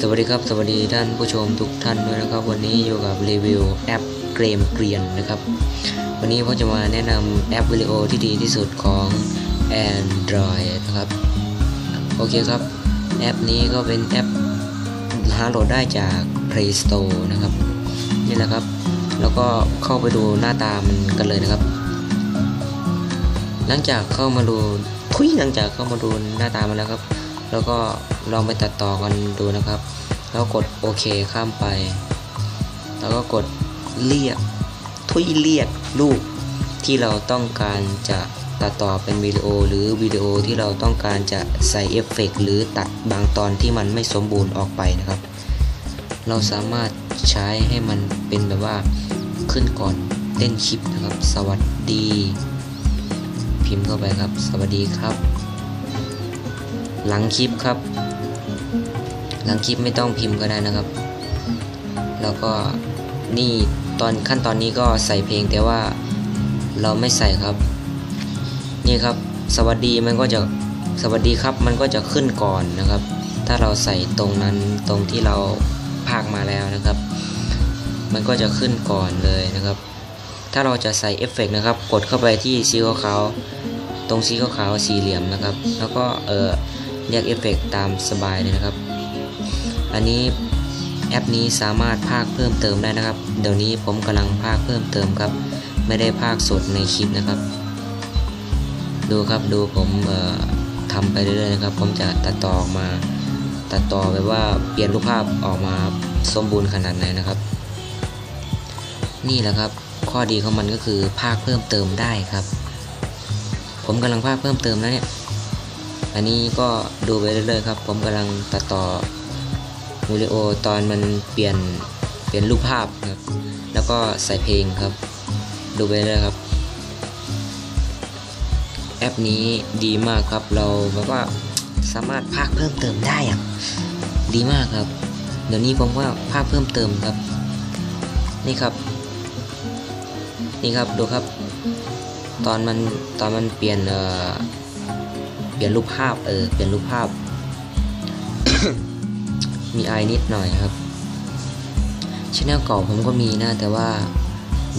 สวัสดีครับ สวัสดีท่านผู้ชมทุกท่านด้วยนะครับ วันนี้อยู่กับรีวิวแอปเกมเกรียนนะครับ วันนี้ผมจะมาแนะนำแอปวิดีโอที่ดีที่สุดของ Android นะครับ โอเคครับ แอปนี้ก็เป็นแอปหาโหลดได้จาก Play Store นะครับ นี่แหละครับ แล้วก็เข้าไปดูหน้าตามันกันเลยนะครับ หลังจากเข้ามาดูทุยหลังจากเข้ามาดูหน้าตามันแล้วครับ แล้วก็ ลองไปตัดต่อกันดูนะครับ แล้วกดโอเคข้ามไป แล้วก็กดเรียกทุยเรียกรูปที่เราต้องการจะตัดต่อเป็นวิดีโอหรือวิดีโอที่เราต้องการจะใส่เอฟเฟกต์หรือตัดบางตอนที่มันไม่สมบูรณ์ออกไปนะครับ เราสามารถใช้ให้มันเป็นแบบว่าขึ้นก่อนเล่นคลิปนะครับ สวัสดี พิมพ์เข้าไปครับ สวัสดีครับ หลังคลิปครับ หลังคลิปไม่ต้องพิมพ์ก็ได้นะครับ แล้วก็นี่ตอนขั้นตอนนี้ก็ใส่เพลงแต่ว่าเราไม่ใส่ครับ นี่ครับ สวัสดีมันก็จะสวัสดีครับมันก็จะขึ้นก่อนนะครับ ถ้าเราใส่ตรงนั้นตรงที่เราพากมาแล้วนะครับ มันก็จะขึ้นก่อนเลยนะครับ ถ้าเราจะใส่เอฟเฟกนะครับ กดเข้าไปที่สีขาวตรงสีขาวสี่เหลี่ยมนะครับ แล้วก็เออเรียกเอฟเฟกตามสบายเลยนะครับ อันนี้แอปนี้สามารถพากเพิ่มเติมได้นะครับ เดี๋ยวนี้ผมกำลังพากเพิ่มเติมครับ ไม่ได้พากสดในคลิปนะครับ ดูครับดูผมทำไปเรื่อยๆนะครับ ผมจะตัดต่อออกมา ตัดต่อแบบว่าเปลี่ยนรูปภาพออกมาสมบูรณ์ขนาดไหนนะครับ นี่แหละครับ ข้อดีของมันก็คือภาคเพิ่มเติมได้ครับ ผมกำลังภาคเพิ่มเติมนะเนี่ย อันนี้ก็ดูไปเรื่อยๆครับ ผมกำลังตัดต่อ วิดีโอตอนมันเปลี่ยนเปลี่ยนรูปภาพครับ แล้วก็ใส่เพลงครับ ดูไปเรื่อยครับ แอปนี้ดีมากครับเราแบบว่าสามารถภาคเพิ่มเติมได้อะดีมากครับ เดี๋ยวนี้ผมว่าภาคเพิ่มเติมครับ นี่ครับ นี่ครับดูครับ ตอนมันตอนมันเปลี่ยนเอ่อเปลี่ยนรูปภาพเออเปลี่ยนรูปภาพ มีไอนิดหน่อยครับชแนลเก่าผมก็มีนะ แต่ว่า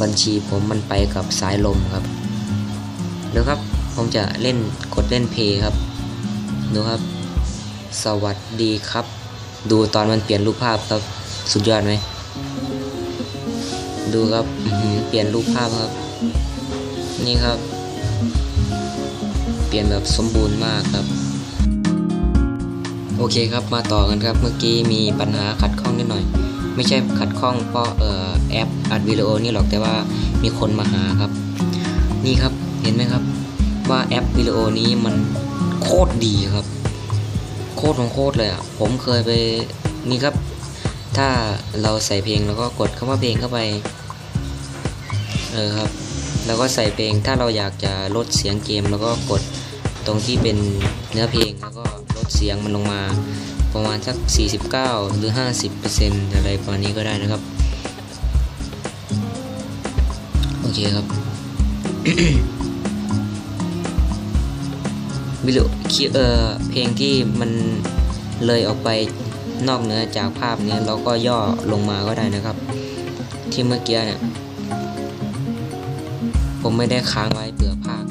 บัญชีผมมันไปกับสายลมครับเดี๋ยวครับผมจะเล่นกดเล่นเพลงครับดูครับ สวัสดีครับ ดูตอนมันเปลี่ยนรูปภาพครับสุดยอดไหมดูครับเปลี่ยนรูปภาพครับ นี่ครับ เปลี่ยนแบบสมบูรณ์มากครับ โอเคครับมาต่อกันครับเมื่อกี้มีปัญหาขัดข้องนิดหน่อย ไม่ใช่ขัดข้องเพราะเอ่อแอปอัดวิดีโอนี่หรอกแต่ว่ามีคนมาหาครับ นี่ครับเห็นไหมครับ ว่าแอปวิดีโอนี้มันโคตรดีครับ โคตรของโคตรเลยอะผมเคยไปนี่ครับ ถ้าเราใส่เพลงแล้วก็กดคำว่าเพลงเข้าไปเออครับ แล้วก็ใส่เพลงถ้าเราอยากจะลดเสียงเกม แล้วก็กดตรงที่เป็นเนื้อเพลงแล้วก็ เสียงมันลงมาประมาณสัก 49 หรือ 50%อะไรประมาณนี้ก็ได้นะครับ โอเคครับวิดีโอคิเออเพลงที่มันเลยออกไปนอกเหนือจากภาพนี้เราก็ย่อลงมาก็ได้นะครับ ที่เมื่อกี้เนี่ย ผมไม่ได้ค้างไว้เผื่อภาค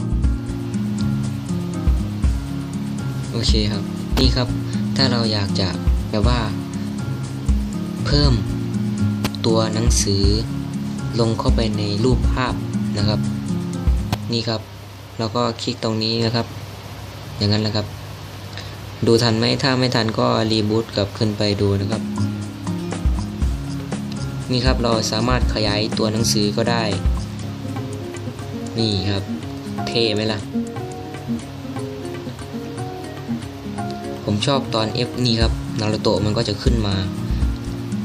โอเคครับ นี่ครับ ถ้าเราอยากจะแบบว่า เพิ่มตัวหนังสือลงเข้าไปในรูปภาพนะครับ นี่ครับแล้วก็คลิกตรงนี้นะครับ อย่างนั้นแหละครับ ดูทันไหมถ้าไม่ทันก็รีบูตกลับขึ้นไปดูนะครับ นี่ครับเราสามารถขยายตัวหนังสือก็ได้ นี่ครับ เท่ไหมล่ะ ผมชอบตอน F นี่ครับนารูโตะมันก็จะขึ้นมา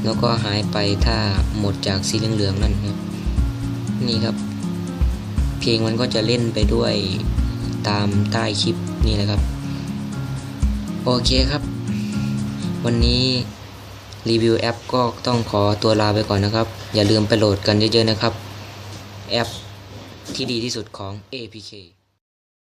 แล้วก็หายไปถ้าหมดจากสีเหลืองๆนั่นครับนี่ครับ เพลงมันก็จะเล่นไปด้วยตามใต้คลิปนี่แหละครับ โอเคครับ วันนี้รีวิวแอปก็ต้องขอตัวลาไปก่อนนะครับ อย่าลืมไปโหลดกันเยอะๆนะครับ แอปที่ดีที่สุดของ APK